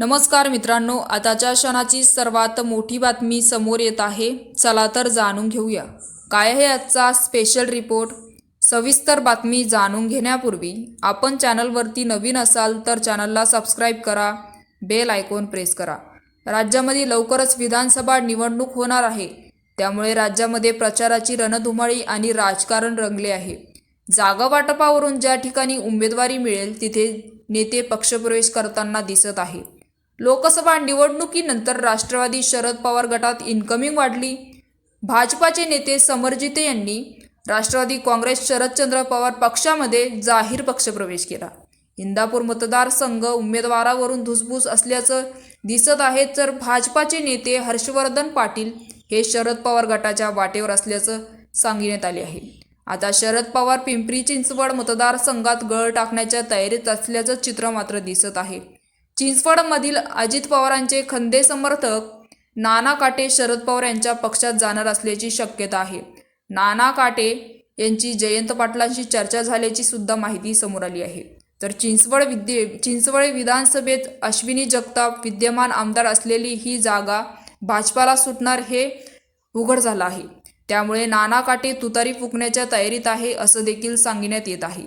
नमस्कार मित्रांनो आताच्या क्षणाची सर्वात मोठी बातमी समोर येत आहे. चला तर जाणून घेऊया. काय आहे आजचा स्पेशल रिपोर्ट सविस्तर बातमी जाणून घेण्यापूर्वी आपण चॅनलवरती नवीन असाल तर चॅनलला सबस्क्राईब करा बेल आयकॉन प्रेस करा. राज्यामध्ये लवकरच विधानसभा निवडणूक होणार आहे. त्यामुळे राज्यामध्ये प्रचाराची रणधुमाळी आणि राजकारण रंगले आहे. जागा वाटपावरून ज्या ठिकाणी उमेदवारी मिळेल तिथे नेते पक्षप्रवेश करताना दिसत आहे. लोकसभा निवडणुकीनंतर राष्ट्रवादी शरद पवार गटात इन्कमिंग वाढली. भाजपाचे नेते समरजिते यांनी राष्ट्रवादी काँग्रेस शरदचंद्र पवार पक्षामध्ये जाहीर पक्षप्रवेश केला. इंदापूर मतदारसंघ उमेदवारावरून धुसभूस असल्याचं दिसत आहे तर भाजपाचे नेते हर्षवर्धन पाटील हे शरद पवार गटाच्या वाटेवर असल्याचं सांगण्यात आले आहे. आता शरद पवार पिंपरी चिंचवड मतदारसंघात गळ टाकण्याच्या तयारीत असल्याचं चित्र मात्र दिसत आहे. चिंचवडमधील अजित पवारांचे खंदे समर्थक नाना काटे शरद पवार यांच्या पक्षात जाणार असल्याची शक्यता आहे. नाना काटे यांची जयंत पाटलांशी चर्चा झाल्याची सुद्धा माहिती समोर आली आहे. तर चिंचवड विद्ये चिंचवड विधानसभेत अश्विनी जगताप विद्यमान आमदार असलेली ही जागा भाजपाला सुटणार हे उघड झालं आहे. त्यामुळे नाना काटे तुतारी फुकण्याच्या तयारीत आहे असं देखील सांगण्यात येत आहे.